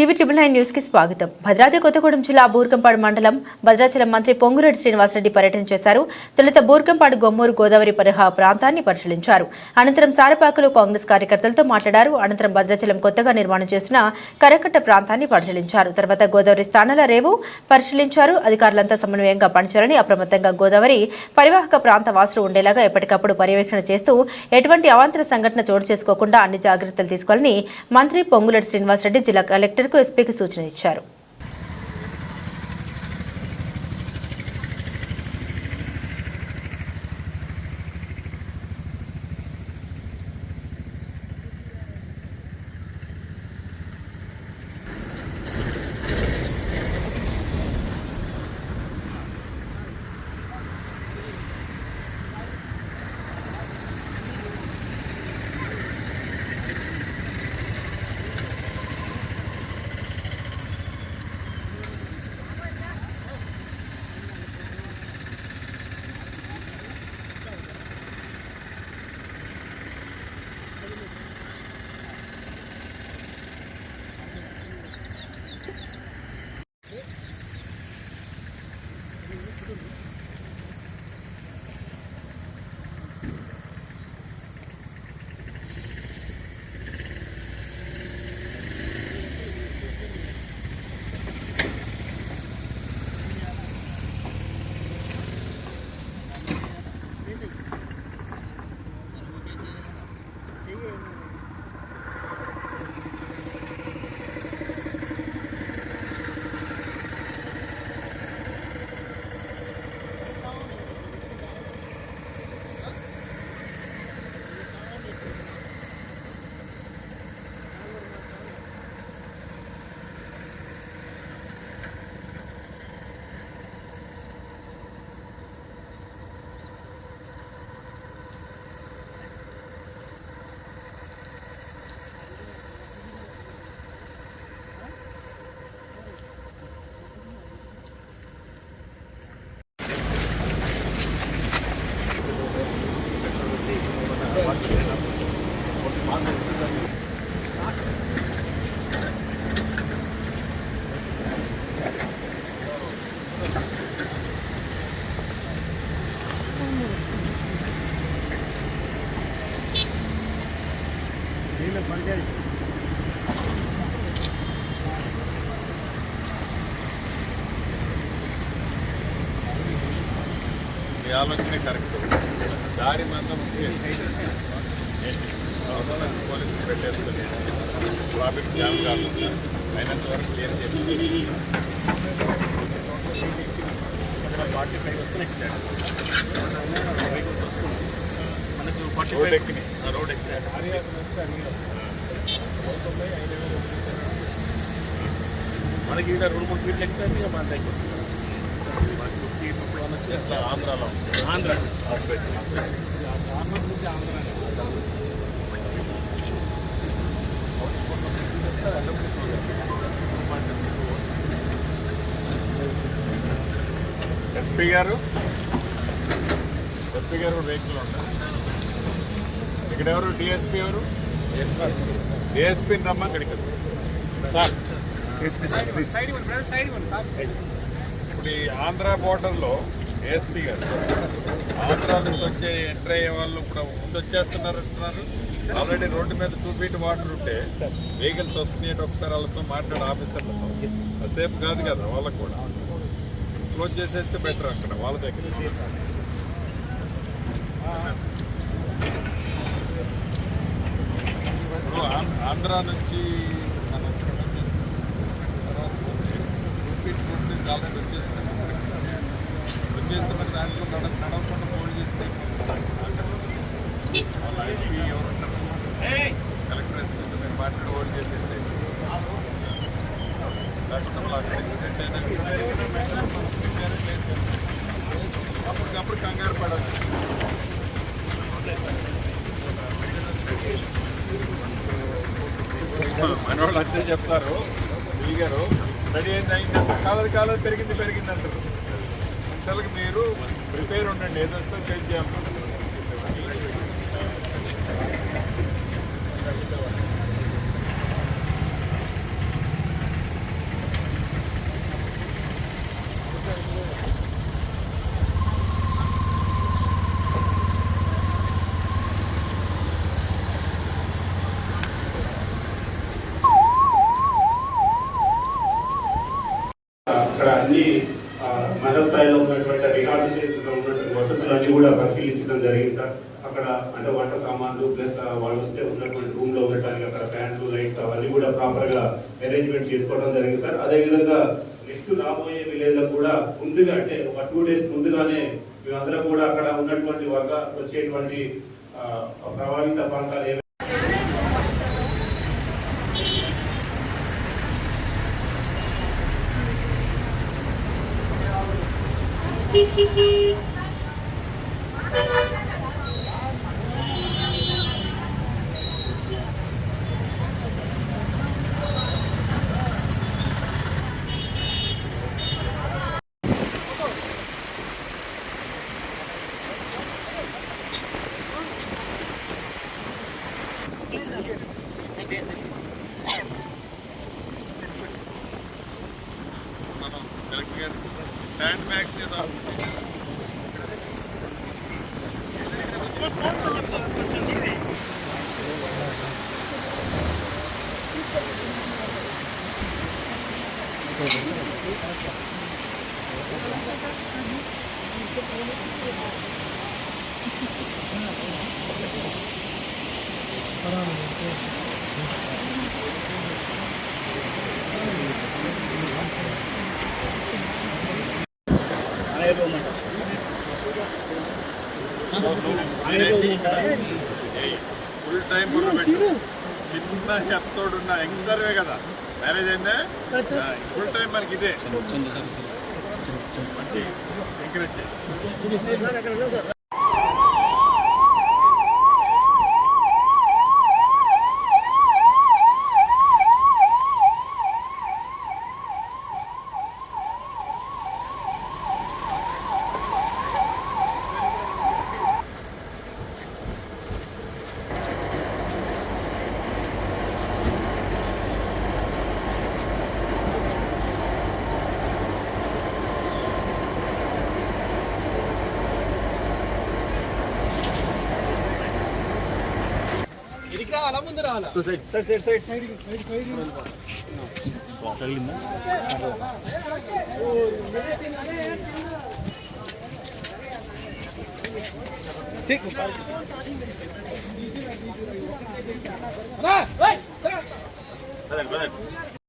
TV triple nine న్యూస్కి స్వాగతం. భద్రాద్రి కొత్తగూడెం జిల్లా బూర్గంపాడు మండలం భద్రాచలం మంత్రి పొంగురెడ్డి శ్రీనివాసరెడ్డి పర్యటన చేశారు. తొలుత బూర్గంపాడు గొమ్మూరు గోదావరి పరిహా ప్రాంతాన్ని పరిశీలించారు. అనంతరం సారపాకలో కాంగ్రెస్ కార్యకర్తలతో మాట్లాడారు. అనంతరం భద్రాచలం కొత్తగా నిర్మాణం చేసిన కరకట్ట ప్రాంతాన్ని పరిశీలించారు. తర్వాత గోదావరి స్థానాల రేవు పరిశీలించారు. అధికారులంతా సమన్వయంగా పనిచేయాలని అప్రమత్తంగా గోదావరి పరివాహక ప్రాంత వాసులు ఉండేలాగా ఎప్పటికప్పుడు పర్యవేక్షణ చేస్తూ ఎటువంటి అవాంతర సంఘటన చోటు చేసుకోకుండా అన్ని జాగ్రత్తలు తీసుకోవాలని మంత్రి పొంగులెడ్డి శ్రీనివాసరెడ్డి జిల్లా కలెక్టర్ కలెక్టర్కు ఎస్పీకి సూచన ఇచ్చారు. అయినంత వరకు క్లియర్ చేయాలి రోడ్ ఎక్కినాయి రోడ్ ఎక్కినాయి మనకి ఇక్కడ రెండు మూడు ఫీట్లు ఎక్కితే మన దగ్గర మనకి ఫిఫ్టీ వచ్చి అట్లా ఆంధ్రాలో. ఆంధ్ర హాస్పిటల్ ఎస్పీ గారు. ఎస్పీ గారు వెహికల్ ఉంటారు ఇక్కడ ఎవరు? డిఎస్పీ ఎవరు? డిఎస్పీని రమ్మా ఇక్కడికి సార్. ఇప్పుడు ఈ ఆంధ్ర బోర్డర్లో ఏఎస్పీ గారు ఆంధ్ర నుంచి వచ్చే ఎంటర్ అయ్యే వాళ్ళు ఇప్పుడు ముందు వచ్చేస్తున్నారు అంటున్నారు. ఆల్రెడీ రోడ్డు మీద టూ ఫీట్ వాటర్ ఉంటే వెహికల్స్ వస్తున్నాయి ఒకసారి వాళ్ళతో మాట్లాడి ఆఫీసర్లతో సేఫ్ కాదు కదా వాళ్ళకు కూడా. క్లోజ్ చేసేస్తే బెటర్ అక్కడ వాళ్ళ దగ్గర. ఆం- ఆంధ్ర నుంచి మనం తర్వాత టూ ఆల్రెడీ వచ్చేస్తే మరి దాంట్లో నడ నడవకుండా ఫోన్ చేస్తే వాళ్ళ ఐపీ ఎవరున్నారు కలెక్టర్ ఇస్తుంది మీరు మాట్లాడి ఓల్డ్ చేసేసి లేకపోతే వాళ్ళు అక్కడ ఇన్సిడెంట్ అయినా అప్పటికప్పుడు కంగారు పడాలి మనవాళ్ళు అంతే చెప్తారు గారు రెడీ అయింది అయిందంటే కాలేదు కాలేదు పెరిగింది పెరిగింది అంటారు అసలు మీరు ప్రిపేర్ ఉండండి ఏదొస్తే చేంజ్ చేయాలి అక్కడ అన్ని ఆ, మండల స్థాయిలో ఉన్నటువంటి రిహాబిలిటేషన్లో ఉన్నటువంటి వసతులు అన్ని కూడా పరిశీలించడం జరిగింది సార్ అక్కడ అంటే వంట సామాన్లు ప్లస్ వాళ్ళు వస్తే ఉన్నటువంటి రూమ్లో ఉండటానికి అక్కడ ఫ్యాన్లు లైట్స్ అవన్నీ కూడా ప్రాపర్గా అరేంజ్మెంట్ చేసుకోవడం జరిగింది సార్ అదే విధంగా నెక్స్ట్ రాబోయే విలేజ్లో కూడా ముందుగా అంటే ఒక టూ డేస్ ముందుగానే మేమందరం కూడా అక్కడ ఉన్నటువంటి వరద వచ్చేటువంటి ప్రభావిత ప్రాంతాలు Hee hee hee. Full time బుర్ర పెట్టు చిన్న ఎపిసోడ్ ఉన్న యంగ్స్టర్వే కదా. మ్యారేజ్ అయిందే? ఫుల్ టైం మనకి ఇదే. మంచి. ఎంకరేజ్ చేయి. Vai, vai, vai.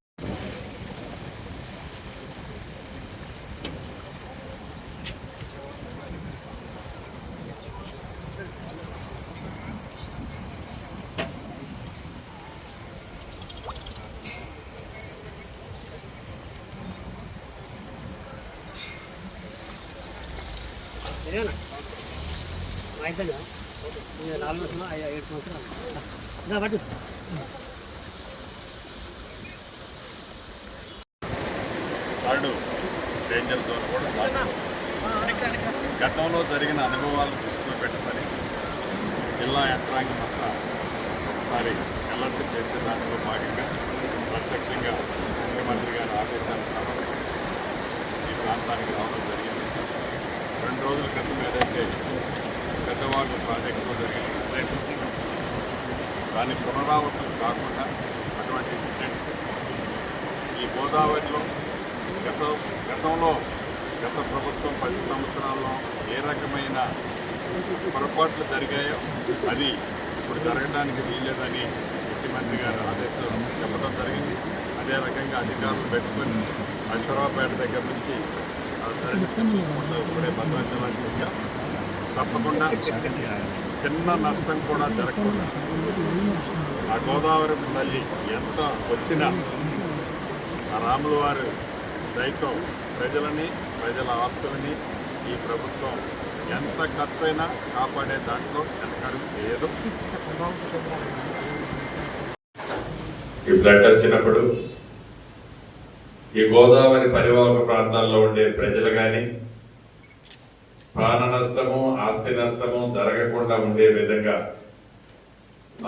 కాబట్టి పట్టు. డేంజర్ జోన్ కూడా గతంలో జరిగిన అనుభవాలను దృష్టిలో పెట్టుకొని జిల్లా యంత్రాంగం అంతా ఒకసారి అలర్ట్ చేసే దాంట్లో భాగంగా ప్రత్యక్షంగా ముఖ్యమంత్రి గారి ఆదేశాన్ని ఆదేశానుసారం ఈ ప్రాంతానికి రావడం జరిగింది. రెండు రోజుల క్రితం ఏదైతే పెద్దవాళ్ళు ప్రాజెక్టులో జరిగిన ఇన్సిడెంట్ దాని పునరావృతం కాకుండా అటువంటి ఇన్సిడెంట్స్ ఈ గోదావరిలో గత గతంలో గత ప్రభుత్వం పది సంవత్సరాల్లో ఏ రకమైన పొరపాట్లు జరిగాయో అది ఇప్పుడు జరగడానికి వీల్లేదని ముఖ్యమంత్రి గారు ఆదేశం చెప్పడం జరిగింది. అదే రకంగా అధికారులు పెట్టుకొని అశ్వరావుపేట దగ్గర నుంచి ఆ ఇప్పుడే భద్రాచలానికి తప్పకుండా చిన్న నష్టం కూడా జరగకుండా. ఆ గోదావరి తల్లి ఎంత వచ్చినా ఆ రాముల వారు దయతో ప్రజలని ప్రజల ఆస్తులని ఈ ప్రభుత్వం ఎంత ఖర్చైనా కాపాడే దాంట్లో వెనకడుగు లేదు. ఈ ఫ్లడ్ వచ్చినప్పుడు ఈ గోదావరి పరివాహక ప్రాంతాల్లో ఉండే ప్రజలు కానీ ప్రాణ నష్టము ఆస్తి నష్టము జరగకుండా ఉండే విధంగా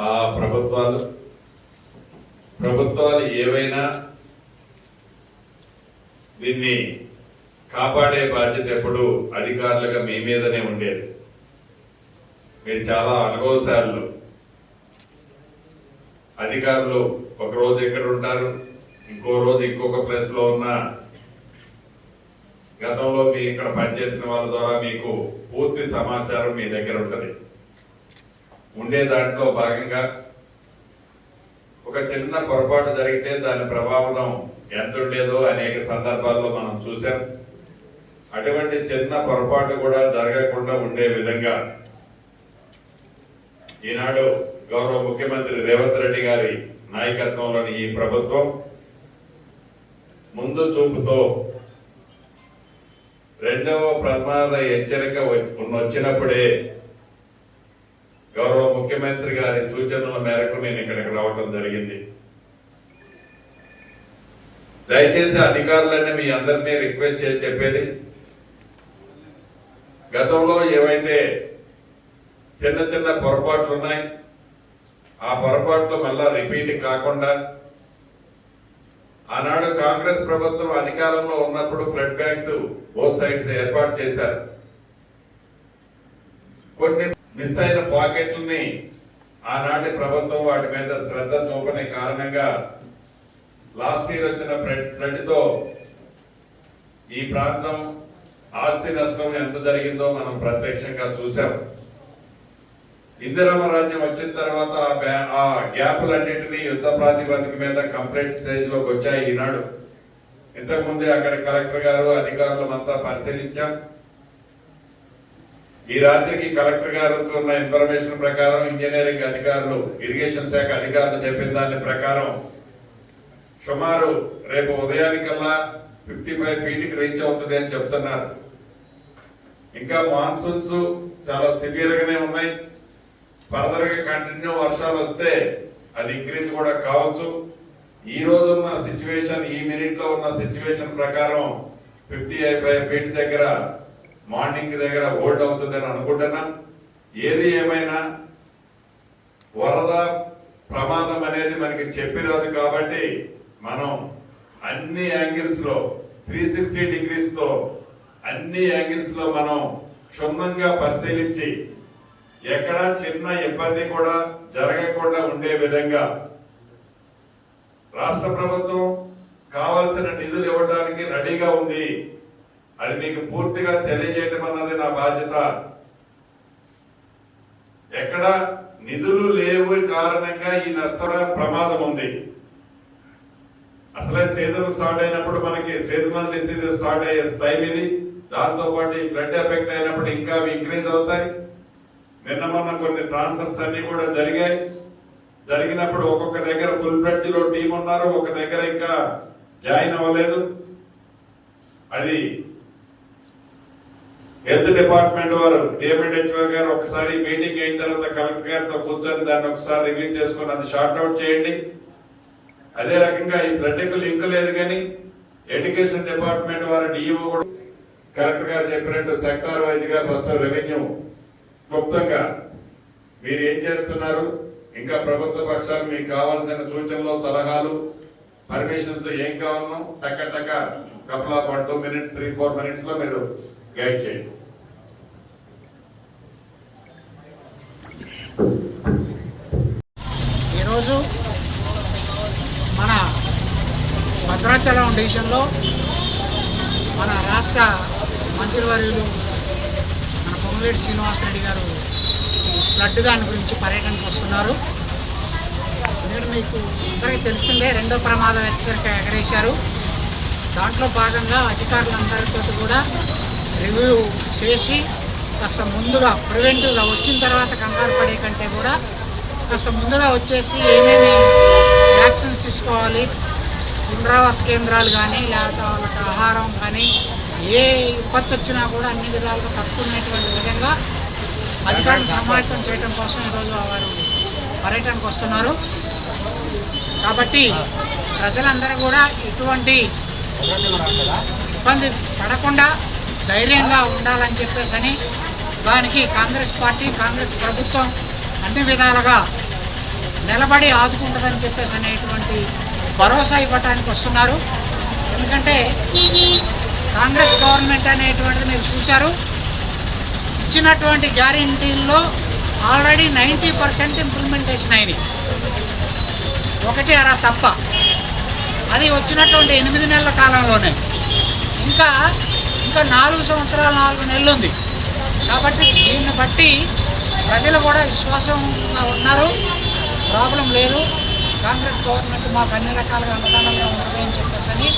ఆ ప్రభుత్వాలు ప్రభుత్వాలు ఏవైనా దీన్ని కాపాడే బాధ్యత ఎప్పుడు అధికారులుగా మీ మీదనే ఉండేది. మీరు చాలా అనుభవశాలు అధికారులు ఒక రోజు ఎక్కడ ఉంటారు ఇంకో రోజు ఇంకొక ప్లేస్లో ఉన్న గతంలో మీ ఇక్కడ పనిచేసిన వాళ్ళ ద్వారా మీకు పూర్తి సమాచారం మీ దగ్గర ఉంటుంది. ఉండే దాంట్లో భాగంగా ఒక చిన్న పొరపాటు జరిగితే దాని ప్రభావం ఎంత ఉండేదో అనేక సందర్భాల్లో మనం చూసాం అటువంటి చిన్న పొరపాటు కూడా జరగకుండా ఉండే విధంగా ఈనాడు గౌరవ ముఖ్యమంత్రి రేవంత్ రెడ్డి గారి నాయకత్వంలోని ఈ ప్రభుత్వం ముందు చూపుతో రెండవ ప్రమాద హెచ్చరిక వచ్చి- వచ్చినప్పుడే గౌరవ ముఖ్యమంత్రి గారి సూచనల మేరకు నేను ఇక్కడికి రావడం జరిగింది. దయచేసి అధికారులన్నీ మీ అందరినీ రిక్వెస్ట్ చేసి చెప్పేది గతంలో ఏవైతే చిన్న చిన్న పొరపాట్లు ఉన్నాయి ఆ పొరపాట్లు మళ్ళా రిపీట్ కాకుండా ఆనాడు కాంగ్రెస్ ప్రభుత్వం అధికారంలో ఉన్నప్పుడు బ్లడ్ బ్యాంక్స్ బోత్ సైడ్స్ ఏర్పాటు చేశారు. కొన్ని మిస్ అయిన పాకెట్లని ఆనాటి ప్రభుత్వం వాటి మీద శ్రద్ధ చూపని కారణంగా లాస్ట్ ఇయర్ వచ్చిన ఫ్లడ్తో ఈ ప్రాంతం ఆస్తి నష్టం ఎంత జరిగిందో మనం ప్రత్యక్షంగా చూసాం ఇందిరమ్మ రాజ్యం వచ్చిన తర్వాత ఆ బ్యా- ఆ గ్యాపులన్నింటినీ యుద్ధ ప్రాతిపదిక మీద కంప్లైంట్ స్టేజ్లోకి వచ్చాయి ఈనాడు. ఇంతకు ముందే అక్కడ కలెక్టర్ గారు అధికారులు అంతా పరిశీలించాం. ఈ రాత్రికి కలెక్టర్ గారు ఉన్న ఇన్ఫర్మేషన్ ప్రకారం ఇంజనీరింగ్ అధికారులు ఇరిగేషన్ శాఖ అధికారులు చెప్పిన దాని ప్రకారం సుమారు రేపు ఉదయానికల్లా ఫిఫ్టీ ఫైవ్ ఫీట్కి రీచ్ అవుతుంది అని చెప్తున్నారు. ఇంకా మాన్సూన్స్ చాలా సివియర్ గానే ఉన్నాయి. ఫర్దర్గా కంటిన్యూ వర్షాలు వస్తే అది ఇంక్రీజ్ కూడా కావచ్చు. ఈ రోజు ఉన్న సిచ్యువేషన్ ఈ మినిట్లో ఉన్న సిచ్యువేషన్ ప్రకారం ఫిఫ్టీ ఫైవ్ ఫీట్ దగ్గర మార్నింగ్ దగ్గర హోల్డ్ అవుతుందని అనుకుంటున్నాం. ఏది ఏమైనా వరద ప్రమాదం అనేది మనకి చెప్పిరాదు కాబట్టి మనం అన్ని యాంగిల్స్లో త్రీ సిక్స్టీ డిగ్రీస్తో అన్ని యాంగిల్స్లో మనం క్షుణ్ణంగా పరిశీలించి ఎక్కడ చిన్న ఇబ్బంది కూడా జరగకుండా ఉండే విధంగా రాష్ట్ర ప్రభుత్వం కావలసిన నిధులు ఇవ్వడానికి రెడీగా ఉంది. అది మీకు పూర్తిగా తెలియజేయటం అన్నది నా బాధ్యత. ఎక్కడ నిధులు లేవు కారణంగా ఈ నష్టం ప్రమాదం ఉంది. అసలే సీజన్ స్టార్ట్ అయినప్పుడు మనకి సీజనల్ డిసీజ్ స్టార్ట్ అయ్యే టైం ఇది దాంతో పాటు ఫ్లడ్ ఎఫెక్ట్ అయినప్పుడు ఇంకా ఇంక్రీజ్ అవుతాయి. నిన్న మొన్న కొన్ని ట్రాన్స్ఫర్స్ అన్ని కూడా జరిగాయి. జరిగినప్పుడు ఒక్కొక్క దగ్గర ఫుల్ ఫ్లెడ్జ్లో టీం ఉన్నారు ఒక దగ్గర ఇంకా జాయిన్ అవ్వలేదు. అది హెల్త్ డిపార్ట్మెంట్ వారు డిఎంఎడ్హెచ్ఓ గారు ఒకసారి మీటింగ్ అయిన తర్వాత కలెక్టర్ గారితో కూర్చొని దాన్ని ఒకసారి రివ్యూ చేసుకొని అది షార్ట్ అవుట్ చేయండి. అదే రకంగా ఈ ఫ్లడ్కు లింక్ లేదు కానీ ఎడ్యుకేషన్ డిపార్ట్మెంట్ వారు డిఈఓ కూడా కలెక్టర్ గారు చెప్పినట్టు సెక్టార్ వైజ్గా ఫస్ట్ రెవెన్యూ క్లుప్తంగా మీరు ఏం చేస్తున్నారు? ఇంకా ప్రభుత్వ పక్షాలు మీకు కావాల్సిన సూచనలు సలహాలు పర్మిషన్స్ ఏం కావాలనో టక్క టక్క couple of one two minute three four మినిట్స్లో మీరు గైడ్ చేయండి. ఈరోజు మన భద్రాచలం డివిజన్లో మన రాష్ట్ర మంత్రివర్యులు మన శ్రీనివాసరెడ్డి గారు ఫ్లడ్ దాని గురించి పర్యటనకు వస్తున్నారు. నేను మీకు అందరికీ తెలిసిందే రెండో ప్రమాదం హెచ్చరిక ఎగరేశారు. దాంట్లో భాగంగా అధికారులందరితో కూడా రివ్యూ చేసి కాస్త ముందుగా ప్రివెంటివ్గా వచ్చిన తర్వాత కంగారు పడే కంటే కూడా కాస్త ముందుగా వచ్చేసి ఏమేమి యాక్షన్స్ తీసుకోవాలి పునరావాస కేంద్రాలు కానీ లేకపోతే వాళ్ళకి ఆహారం కానీ ఏ విపత్తు వచ్చినా కూడా అన్ని విధాలుగా తట్టుకునేటువంటి విధంగా అధికారులు సమాయత్తం చేయడం కోసం ఈరోజు వారు పర్యటనకు వస్తున్నారు. కాబట్టి ప్రజలందరూ కూడా ఇటువంటి ఇబ్బంది పడకుండా ధైర్యంగా ఉండాలని చెప్పేసి అని దానికి కాంగ్రెస్ పార్టీ కాంగ్రెస్ ప్రభుత్వం అన్ని విధాలుగా నిలబడి ఆదుకుంటుందని చెప్పేసి అనేటువంటి భరోసా ఇవ్వటానికి వస్తున్నారు. ఎందుకంటే కాంగ్రెస్ గవర్నమెంట్ అనేటువంటిది మీరు చూశారు. ఇచ్చినటువంటి గ్యారంటీల్లో ఆల్రెడీ నైంటీ పర్సెంట్ ఇంప్లిమెంటేషన్ అయింది ఒకటి అరా తప్ప. అది వచ్చినటువంటి ఎనిమిది నెలల కాలంలోనే. ఇంకా ఇంకా నాలుగు సంవత్సరాలు నాలుగు నెలలు ఉంది కాబట్టి దీన్ని బట్టి ప్రజలు కూడా విశ్వాసంగా ఉన్నారు. ప్రాబ్లం లేదు. కాంగ్రెస్ గవర్నమెంట్ మాకు అన్ని రకాలుగా అనుదానంగా ఉంటుంది అని చెప్పేసి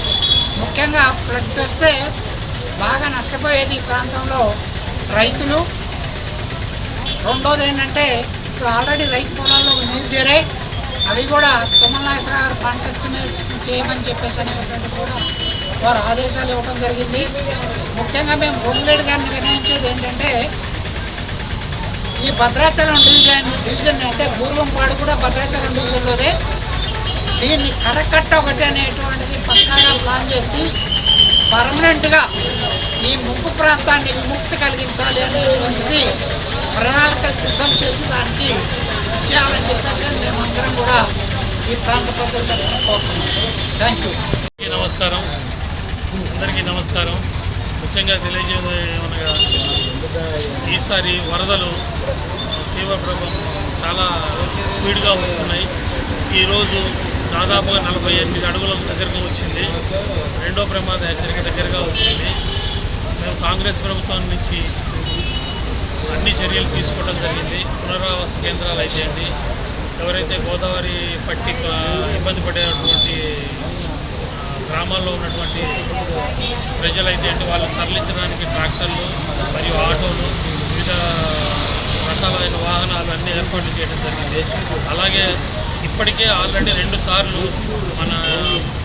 ముఖ్యంగా ఫ్లడ్ వస్తే బాగా నష్టపోయేది ఈ ప్రాంతంలో రైతులు. రెండోది ఏంటంటే ఇప్పుడు ఆల్రెడీ రైతు పొలాల్లో నీళ్ళు చేరే అవి కూడా తుమ్మనాయకుడు గారు పంట చేయమని చెప్పేసి అనేటువంటి కూడా వారు ఆదేశాలు ఇవ్వడం జరిగింది. ముఖ్యంగా మేము బొమ్మలేడు గారిని వినయించేది ఏంటంటే ఈ భద్రాచలం డివిజన్ డివిజన్ అంటే పూర్వం పాడు కూడా భద్రాచలం డివిజన్లోదే. దీన్ని కరకట్ట ఒకటి అనేటువంటిది పక్కాగా ప్లాన్ చేసి పర్మనెంట్గా ఈ ముంపు ప్రాంతాన్ని విముక్తి కలిగించాలి అనేటువంటిది ప్రణాళిక సిద్ధం చేసి దానికి చేయాలని చెప్పేసి మేమందరం కూడా ఈ ప్రాంత ప్రజల తరఫున కోరుతున్నాం. థ్యాంక్ యూ నమస్కారం. అందరికీ నమస్కారం. ముఖ్యంగా తెలియజేయడం ఏమనగా ఈసారి వరదలు తీవ్ర ప్రభావం చాలా స్పీడ్గా వస్తున్నాయి. ఈరోజు దాదాపుగా నలభై ఎనిమిది అడుగుల దగ్గరకు వచ్చింది. రెండో ప్రమాద హెచ్చరిక దగ్గరగా వచ్చింది. మేము కాంగ్రెస్ ప్రభుత్వం నుంచి అన్ని చర్యలు తీసుకోవడం జరిగింది. పునరావాస కేంద్రాలు అయితేయండి ఎవరైతే గోదావరి పట్టి ఇబ్బంది పడేటువంటి గ్రామాల్లో ఉన్నటువంటి ప్రజలైతే అంటే వాళ్ళని తరలించడానికి ట్రాక్టర్లు మరియు ఆటోలు వివిధ రకాలైన వాహనాలు అన్నీ ఏర్పాట్లు చేయడం జరిగింది. అలాగే ఇప్పటికే ఆల్రెడీ రెండు సార్లు మన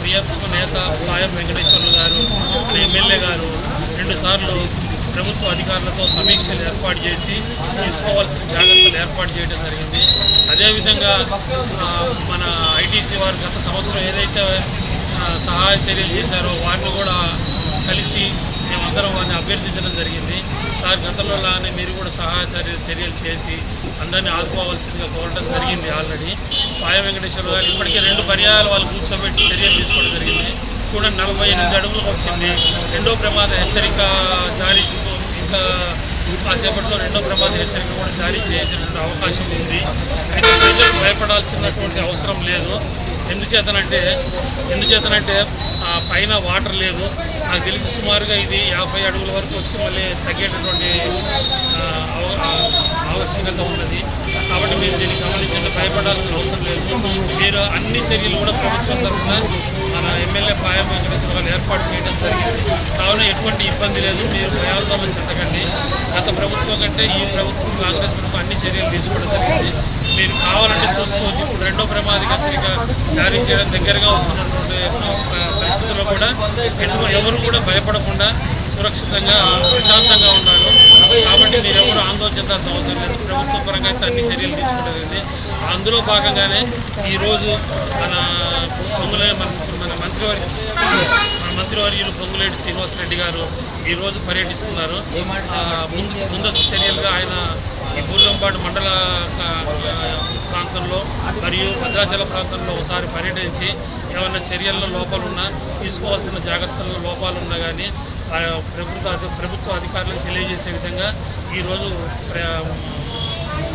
ప్రియత్మ నేత పాయం వెంకటేశ్వర్లు గారు ఎమ్మెల్యే గారు రెండు సార్లు ప్రభుత్వ అధికారులతో సమీక్షలు ఏర్పాటు చేసి తీసుకోవాల్సిన జాగ్రత్తలు ఏర్పాటు చేయడం జరిగింది. అదేవిధంగా మన ఐటీసీ వారు గత సంవత్సరం ఏదైతే సహాయ చర్యలు చేశారో వారిని కూడా కలిసి మేమందరం వారిని అభ్యర్థించడం జరిగింది. సార్ గతంలో లాగానే మీరు కూడా సహాయ చర్య చర్యలు చేసి అందరినీ ఆదుకోవాల్సిందిగా కోరడం జరిగింది ఆల్రెడీ. పాయ వెంకటేశ్వర గారు ఇప్పటికే రెండు పర్యాయాలు వాళ్ళు కూర్చోబెట్టి చర్యలు తీసుకోవడం జరిగింది. చూడండి నలభై ఎనిమిది అడుగులకు వచ్చింది. రెండో ప్రమాద హెచ్చరిక జారీ ఇంకా కాసేపట్లో రెండో ప్రమాద హెచ్చరిక కూడా జారీ చేసేటువంటి అవకాశం ఉంది. అయితే ప్రజలు భయపడాల్సినటువంటి అవసరం లేదు. ఎందుచేతనంటే ఎందుచేతనంటే ఆ పైన వాటర్ లేదు నాకు తెలిసి సుమారుగా ఇది యాభై అడుగుల వరకు వచ్చి మళ్ళీ తగ్గేటటువంటి ఆవశ్యకత ఉన్నది. కాబట్టి మీరు దీన్ని గమనించండి. భయపడాల్సిన అవసరం లేదు. మీరు అన్ని చర్యలు కూడా ప్రభుత్వం తరఫున మన ఎమ్మెల్యే పాయం వెంకటేశ్వర ఏర్పాటు చేయడం జరిగింది. కావున ఎటువంటి ఇబ్బంది లేదు. మీరు భయాందోళన చెందకండి గత ప్రభుత్వం కంటే ఈ ప్రభుత్వం కాంగ్రెస్ ప్రభుత్వం అన్ని చర్యలు తీసుకోవడం జరిగింది. మీరు కావాలంటే చూసుకోవచ్చు. ఇప్పుడు రెండో ప్రమాద హెచ్చరిక జారీ చేయడం దగ్గరగా వస్తున్నటువంటి ఎన్నో పరిస్థితుల్లో కూడా ఎటు- ఎవరు కూడా భయపడకుండా సురక్షితంగా ప్రశాంతంగా ఉన్నారు. కాబట్టి మీరు ఎవరు ఆందోళన చెందాల్సిన అవసరం లేదు. ప్రభుత్వ పరంగా అయితే అన్ని చర్యలు తీసుకుంటుంది అందులో భాగంగానే ఈరోజు మన పొంగులే మన మన మంత్రివర్గ మన మంత్రివర్యులు పొంగులేటి శ్రీనివాసరెడ్డి గారు ఈరోజు పర్యటిస్తున్నారు. ముందు ముందస్తు చర్యలుగా ఆయన ఈ మండల ప్రాంతంలో మరియు భద్రాచల ప్రాంతంలో ఒకసారి పర్యటించి ఏమైనా చర్యల్లో లోపాలున్నా తీసుకోవాల్సిన జాగ్రత్తల్లో లోపాలున్నా కానీ ప్రభుత్వ ప్రభుత్వ అధికారులకు తెలియజేసే విధంగా ఈరోజు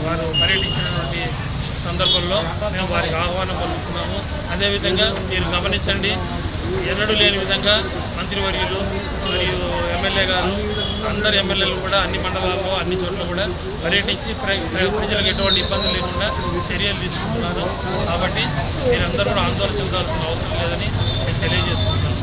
వారు పర్యటించినటువంటి సందర్భంలో మేము వారికి ఆహ్వానం పలుకుతున్నాము. అదేవిధంగా మీరు గమనించండి ఎన్నడూ లేని విధంగా మంత్రివర్యులు మరియు ఎమ్మెల్యే గారు అందరు ఎమ్మెల్యేలు కూడా అన్ని మండలాల్లో అన్ని చోట్ల కూడా పర్యటించి ప్రజలకు ఎటువంటి ఇబ్బంది లేకుండా చర్యలు తీసుకుంటున్నారు. కాబట్టి మీరందరూ కూడా ఆందోళన చెందాల్సిన అవసరం లేదని నేను తెలియజేసుకుంటున్నాను.